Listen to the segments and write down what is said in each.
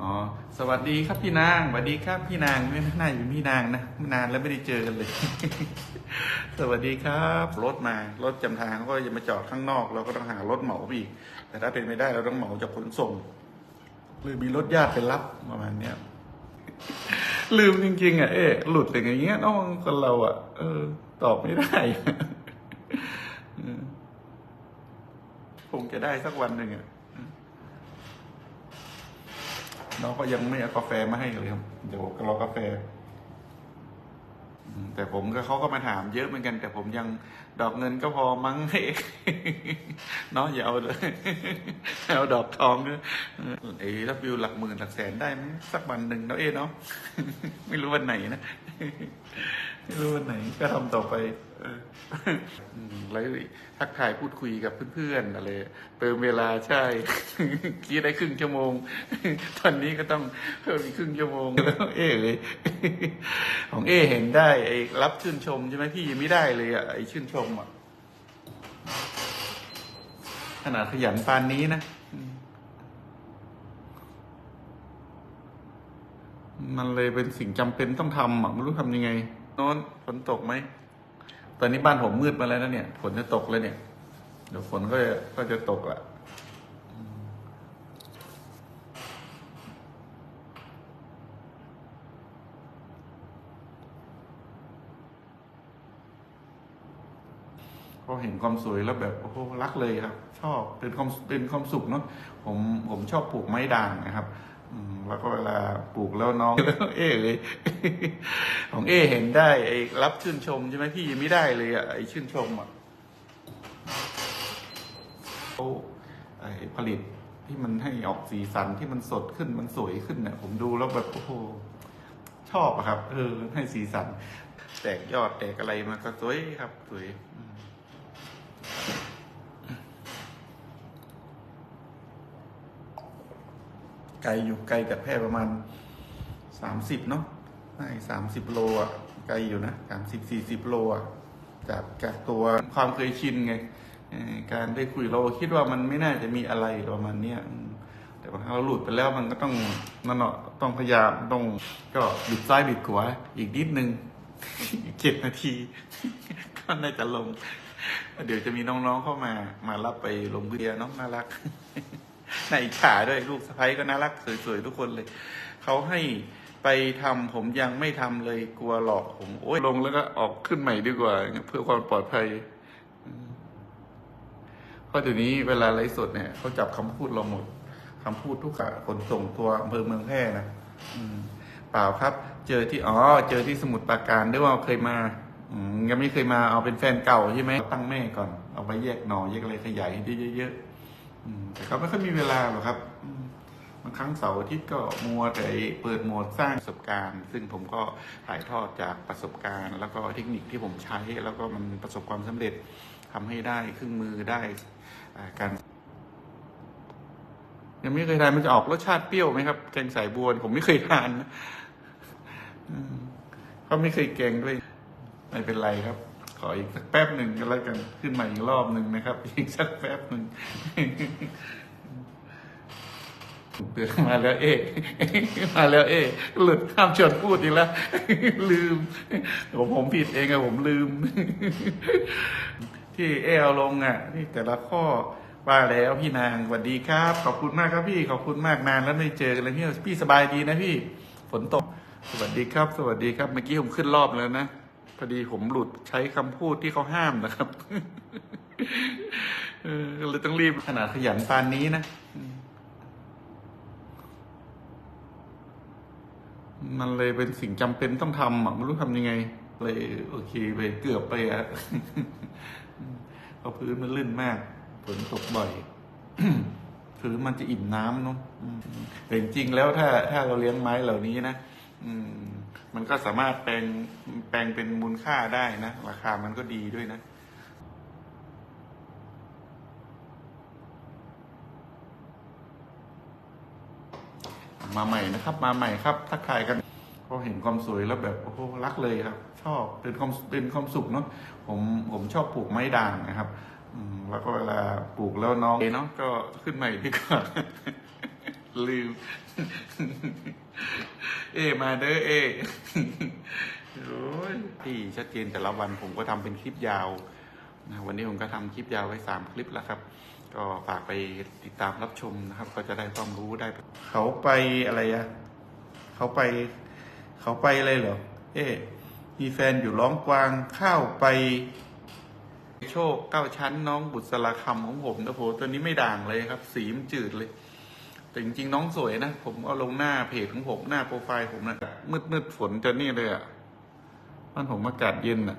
อ๋อ สวัสดีครับพี่นาง สวัสดีครับพี่นางไม่น่าอยู่พี่นางนะนานแล้วไม่ได้เจอกันเลย สวัสดีครับรถมารถจำทางเขาก็จะมาจอดข้างนอก เราก็ต้องหารถเหมาอีก แต่ถ้าเป็นไม่ได้เราต้องเหมาจากขนส่ง หรือมีรถญาติไปรับประมาณเนี้ยลืมจริงๆอะเอ๊ะหลุดอย่างเงี้ยน้องคนเราอะ เออ ตอบไม่ได้คงจะได้สักวันหนึ่งอะ น้องก็ยังไม่เอากาแฟมาให้เลยครับ เดี๋ยวรอกาแฟแต่ผมก็เขาก็มาถามเยอะเหมือนกัน แต่ผมยังดอกเงินก็พอมั้งเนาะอย่าเอาเลยเอาดอกทองด้วยเอ้รับวิวหลักหมื่นหลักแสนได้มั้งสักวันหนึ่งเนาะเอ๊เนาะไม่รู้วันไหนนะ รู้วันไหนก็ทำต่อไปเอออืมแล้วทักทายพูดคุยกับเพื่อนๆอะไรเติมเวลาใช่กี้ได้ครึ่งชั่วโมง ตอนนี้ก็ต้องเพิ่มอีกครึ่งชั่วโมงแล้วเอ๊เลยของเอเห็นได้ไอ้รับชื่นชมใช่ไหมพี่ยังไม่ได้เลยอะไอ้ชื่นชมอะขนาดขยันปานนี้นะอืมมันเลยเป็นสิ่งจำเป็นต้องทำอะไม่รู้ทำยังไง โน้นฝนตกไหม ตอนนี้บ้านผมมืดมาแล้วนะเนี่ยฝนจะตกแล้วเนี่ย เดี๋ยวฝนก็จะก็จะตกละพอเห็นความสวยแล้วแบบโอ้โหรักเลยครับ ชอบเป็นความเป็นความสุขเนาะผมผมชอบปลูกไม้ด่างนะครับ แล้วก็เวลาปลูกแล้วน้องเอ๊เลยของเอเห็นได้ไอ้รับชื่นชมใช่ไหมพี่ยังไม่ได้เลยอะไอ้ชื่นชมอะเขาไอ้ผลิตที่มันให้ออกสีสันที่มันสดขึ้นมันสวยขึ้นเนี่ยผมดูแล้วแบบโอ้โหชอบอะครับ เออให้สีสัน แตกยอดแตกอะไรมาก็สวยครับสวยอืม ไกลอยู่ไกลจากแพร่ประมาณสามสิบเนาะไม่สามสิบโลอะไกลอยู่นะสามสิบสี่สิบโลอะจากจากตัวความเคยชินไงการได้คุยเราคิดว่ามันไม่น่าจะมีอะไรประมาณเนี้ยแต่พอเราหลุดไปแล้วมันก็ต้องนั่นเนาะต้องพยายามต้องก็บิดซ้ายบิดขวาอีกนิดนึงอีกเจ็ดนาที ก็น่าจะลง เดี๋ยวจะมีน้องๆเข้ามา มารับไปลงเรือน้องน่ารัก น่าอิจฉาด้วยลูกสะใภ้ก็น่ารักสวยๆทุกคนเลย เขาให้ไปทำผมยังไม่ทำเลยกลัวหลอกผมโอ้ยลงแล้วก็ออกขึ้นใหม่ดีกว่า เพื่อความปลอดภัยเพราะเดี๋ยวนี้เวลาไลฟ์สดเนี่ยเขาจับคำพูดเราหมดคำพูดทุกขะขนส่งตัวอำเภอเมืองแพร่นะเปล่าครับ เจอที่อ๋อเจอที่สมุทรปราการด้วยว่าเคยมาอยังไม่เคยมาเอาเป็นแฟนเก่าใช่ไหมตั้งแม่ก่อน เอาไปแยกหน่อแยกอะไรขยายให้เยอะๆ แต่เขาไม่ค่อยมีเวลาหรอกครับบางครั้งเสาร์อาทิตย์ก็มัวแต่เปิดโหมดสร้างประสบการณ์ ซึ่งผมก็ถ่ายทอดจากประสบการณ์ แล้วก็เทคนิคที่ผมใช้ แล้วก็มันประสบความสำเร็จทำให้ได้เครื่องมือได้การยังไม่เคยทานมันจะออกรสชาติเปรี้ยวไหมครับแกงสายบัวผมไม่เคยทานเขาไม่เคยแกงด้วยไม่เป็นไรครับ ออีกสักแป๊บหนึ่งก็แล้วกันขึ้นมาอีกรอบหนึ่งนะครับ อีกสักแป๊บหนึ่งเตือนมาแล้วเอ๊มาแล้วเอ๊หลุดห้ามชวนพูดอีกแล้ว ลืมผมผมผิดเองอะผมลืม ที่เอเอาลงอะนี่แต่ละข้อว่าแล้วพี่นางสวัสดีครับ ขอบคุณมากครับพี่ขอบคุณมากนานแล้วไม่เจอกันเลยพี่พี่สบายดีนะพี่ ฝนตก สวัสดีครับ สวัสดีครับเมื่อกี้ผมขึ้นรอบแล้วนะ พอดีผมหลุดใช้คำพูดที่เขาห้ามนะครับเออก็เลยต้องรีบขนาดขยันปานนี้นะมันเลยเป็นสิ่งจำเป็นต้องทำอะไม่รู้ทำยังไง เลยโอเคไปเกือบไปอะเพราะพื้นมันลื่นมากฝนตกบ่อยพื้นมันจะอิ่มน้ำเนาะแต่จริงแล้วถ้าถ้าเราเลี้ยงไม้เหล่านี้นะอืม มันก็สามารถแปลงแปลงเป็นมูลค่าได้นะ ราคามันก็ดีด้วยนะมาใหม่นะครับ มาใหม่ครับทักทายกันพอเห็นความสวยแล้วแบบโอ้โหรักเลยครับ ชอบเป็นความเป็นความสุขเนาะผมผมชอบปลูกไม้ด่างนะครับแล้วก็เวลาปลูกแล้วน้องเนาะก็ขึ้นใหม่ดีกว่า ลืม เอ มาเด้อเอโอ้ยที่ชัดเจนแต่ละวันผมก็ทำเป็นคลิปยาวนะวันนี้ผมก็ทำคลิปยาวไว้สามคลิปแล้วครับ ก็ฝากไปติดตามรับชมนะครับ ก็จะได้ความรู้ได้ เขาไปอะไรอะเขาไป เขาไปอะไรเหรอ เอ๊มีแฟนอยู่ร้องกวางข้าวไป โชคเก้าชั้นน้องบุษราคำของผมนะโหตัวนี้ไม่ด่างเลยครับ สีมจืดเลย แต่จริงๆน้องสวยนะ ผมเอาลงหน้าเพจของผมหน้าโปรไฟล์ผมนะมืดมืดๆฝนจะนี่เลยอะ่ะบ้านผมอากาศเย็นอะ่ะ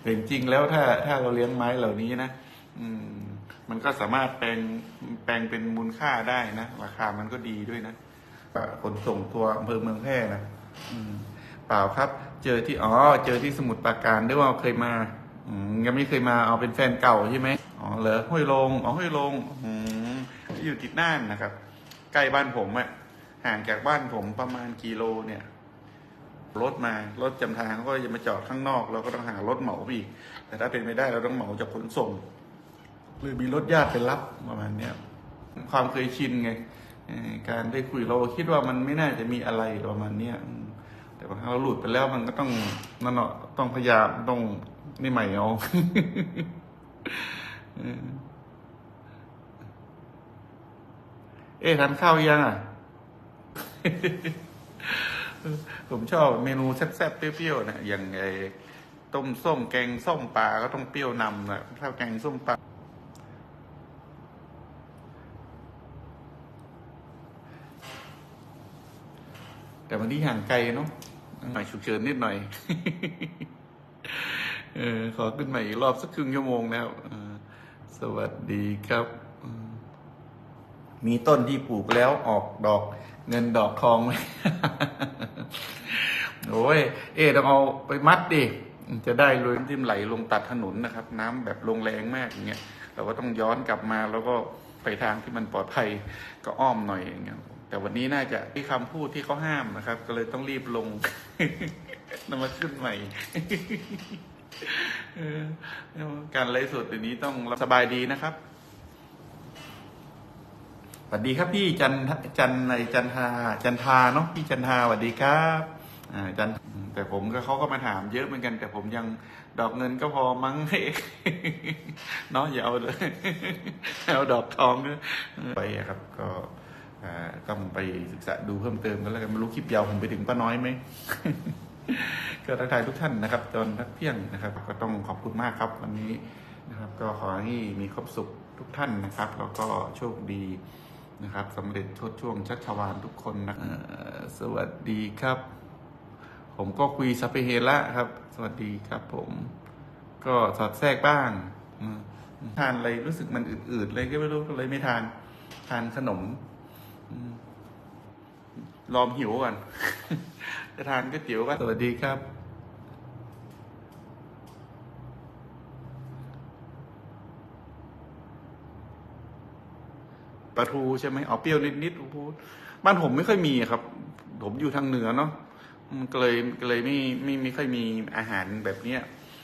แต่จริงๆแล้วถ้าถ้าเราเลี้ยงไม้เหล่านี้นะอืม มันก็สามารถแปลงแปลงเป็นมูลค่าได้นะราคามันก็ดีด้วยนะขนส่งทัวอำเภอเมืองแพร่นะเปล่าครับ เจอที่อ๋อเจอที่สมุทรปราการด้วยว่าเคยมา ยังไม่เคยมาเอาเป็นแฟนเก่าใช่ไหมอ๋อเหรอห้วยลงอ๋อห้วยลงอืมอยู่ติดน่านนะครับ ใกล้บ้านผมอะห่างจากบ้านผมประมาณกิโลเนี่ย รถมารถจำทางเขาก็จะมาจอดข้างนอก เราก็ต้องหารถเหมาอีก แต่ถ้าเป็นไม่ได้เราต้องเหมาจากขนส่งหรือมีรถญาติไปรับประมาณเนี้ยความเคยชินไงการได้คุยเราคิดว่ามันไม่น่าจะมีอะไรประมาณเนี้ย เราหลุดไปแล้วมันก็ต้องนั่นเนาะต้องพยายามต้องนี่ใหม่เอาเอ๊ะทานข้าวยังอะ ผมชอบเมนูแซ่บๆเปรี้ยวๆนะอย่างไอ้ต้มส้มแกงส้มปลาก็ต้องเปรี้ยวนำนะถ้าแกงส้มปลาแต่วันนี้ห่างไกลเนาะ หน่อยฉุกเฉินนิดหน่อย เออขอขึ้นใหม่อีกรอบสักครึ่งชั่วโมงแล้วสวัสดีครับ มีต้นที่ปลูกแล้วออกดอกเงินดอกทองไหมโอ้ย เอ๊ต้องเอาไปมัดดิ จะได้เลยที่ไหลลงตัดถนนนะครับ น้ำแบบลงแรงมากอย่างเงี้ย เราก็ต้องย้อนกลับมาแล้วก็ไปทางที่มันปลอดภัยก็อ้อมหน่อยอย่างเงี้ย แต่วันนี้น่าจะที่คำพูดที่เขาห้ามนะครับ ก็เลยต้องรีบลงนำมาขึ้นใหม่การไลฟ์สดเดี๋ยวนี้ต้องสบายดีนะครับสวัสดีครับพี่จันจันในจันทาจันทาเนาะพี่จันทาสวัสดีครับอ่าจันแต่ผมก็เขาก็มาถามเยอะเหมือนกัน แต่ผมยังดอกเงินก็พอมั้งเนาะอย่าเอาเลยเอาดอกทองไปอะครับก็ อ่าต้องไปศึกษาดูเพิ่มเติมกันแล้วกันไม่รู้คลิปยาวผมไปถึงป้าน้อยไหมก็ทักทายทุกท่านนะครับตอนพักเที่ยงนะครับ ก็ต้องขอบคุณมากครับ วันนี้นะครับ ก็ขอให้มีความสุขทุกท่านนะครับ แล้วก็โชคดีนะครับสำเร็จชดช่วงชัชวานทุกคนนะสวัสดีครับ ผมก็คุยสัพเพเฮระครับ สวัสดีครับ ผม ก็สอดแทรกบ้างทานอะไรรู้สึกมันอืดๆเลยก็ไม่รู้เลยไม่ทาน ทานขนม รอมหิวก่อน จะทานก๋วยเตี๋ยวก็สวัสดีครับ ปลาทูใช่ไหมเอาเปรี้ยวนิดๆโอ้โหบ้านผมไม่ค่อยมีอะครับ ผมอยู่ทางเหนือเนาะมันก็เลยก็เลยไม่ไม่ไม่ค่อยมีอาหารแบบเนี้ย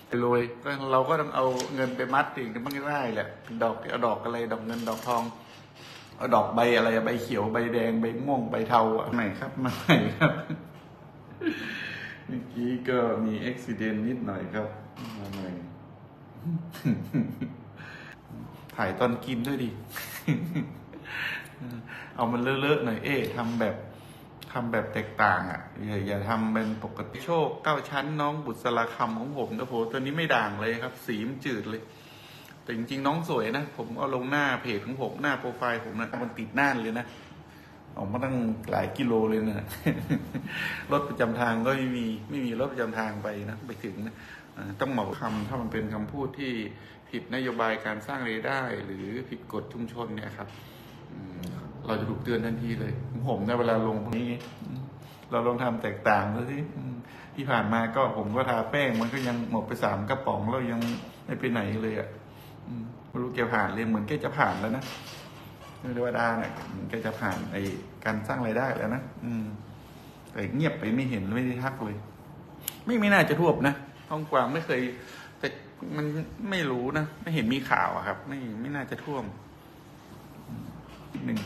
ไปโรยก็เราก็ต้องเอาเงินไปมัดถึงมันก็ได้แหละดอกเอาดอกอะไร ดอกเงินดอกทอง เอาดอกใบอะไรใบเขียวใบแดงใบม่วงใบเทาอะไหนครับมาไหนครับเมื่อกี้ก็มีอุบิเหตุนิดหน่อยครับมาใหม่ถ่ายตอนกินด้วยดิ เอามันเลอะๆหน่อย เอ๊ทำแบบทำแบบแตกต่างอะ อย่าอย่าทำเป็นปกติโชคเก้าชั้นน้องบุษราคำของผมนะโหตัวนี้ไม่ด่างเลยครับ สีมจืดเลย แต่จริงๆน้องสวยนะ ผมเอาลงหน้าเพจของผมหน้าโปรไฟล์ผมนะมันติดหน้านเลยนะออกมาตั้งหลายกิโลเลยนะรถประจำทางก็ไม่มีไม่มีรถประจำทางไปนะไปถึงนะต้องเหมาคำถ้ามันเป็นคำพูดที่ผิดนโยบายการสร้างรายได้ หรือผิดกฎชุมชนเนี่ยครับเราจะถูกเตือนทันทีเลย ผมในยเวลาลงพวกนี้ เราลองทำแตกต่างดูสิที่ผ่านมาก็ผมก็ทาแป้งมันก็ยังหมดไปสามกระป๋องแล้วยังไม่ไปไหนเลยอะ ไม่รู้แกผ่านเลยเหมือนแกจะผ่านแล้วนะเทวดาเนี่ยแกจะผ่านไอการสร้างรายได้แล้วนะอืม แต่เงียบไปไม่เห็นไม่ได้ทักเลย ไม่ไม่น่าจะท่วมนะท้องกวางไม่เคย แต่มันไม่รู้นะไม่เห็นมีข่าวอะครับ ไม่ไม่น่าจะท่วมหนึ่ง